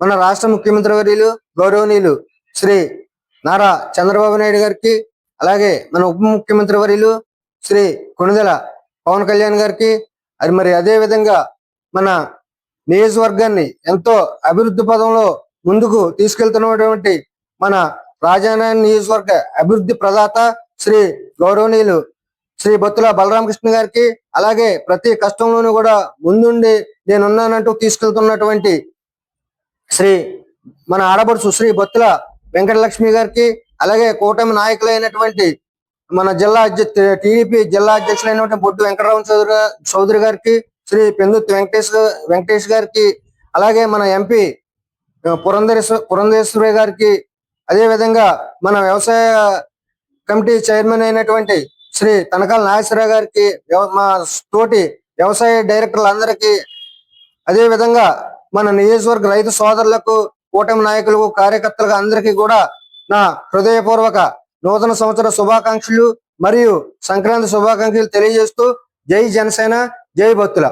మన రాష్ట్ర ముఖ్యమంత్రి వర్యులు గౌరవనీయులు శ్రీ నారా చంద్రబాబు నాయుడు గారికి అలాగే మన ఉప ముఖ్యమంత్రి వర్యులు శ్రీ కొణిదెల పవన్ కళ్యాణ్ గారికి అది మరి అదే విధంగా మన నియోజకవర్గాన్ని ఎంతో అభివృద్ధి పదంలో ముందుకు తీసుకెళ్తున్నటువంటి మన రాజానాయన నియోజకవర్గ అభివృద్ధి ప్రదాత శ్రీ గౌరవనీయులు శ్రీ బొత్తుల బలరామకృష్ణ గారికి అలాగే ప్రతి కష్టంలోనూ కూడా ముందుండి నేనున్నానంటూ తీసుకెళ్తున్నటువంటి శ్రీ మన ఆడబడుచు శ్రీ బొత్తుల వెంకటలక్ష్మి గారికి అలాగే కూటమి నాయకులైనటువంటి మన జిల్లా టీడీపీ జిల్లా అధ్యక్షులైనటువంటి బొడ్డు వెంకటరామ చౌదరి చౌదరి గారికి శ్రీ పెందుత్తి వెంకటేష్ వెంకటేష్ గారికి అలాగే మన ఎంపీ పురంధరేశ్వర పురంధరేశ్వరి గారికి అదే విధంగా మన వ్యవసాయ కమిటీ చైర్మన్ అయినటువంటి శ్రీ తనకాల నాగేశ్వరరావు గారికి మా తోటి వ్యవసాయ డైరెక్టర్లందరికీ అదే విధంగా మన నియోజకవర్గ రైతు సోదరులకు కూటమి నాయకులకు కార్యకర్తలకు అందరికీ కూడా నా హృదయపూర్వక నూతన సంవత్సర శుభాకాంక్షలు మరియు సంక్రాంతి శుభాకాంక్షలు తెలియజేస్తూ జై జనసేన జై భక్తుల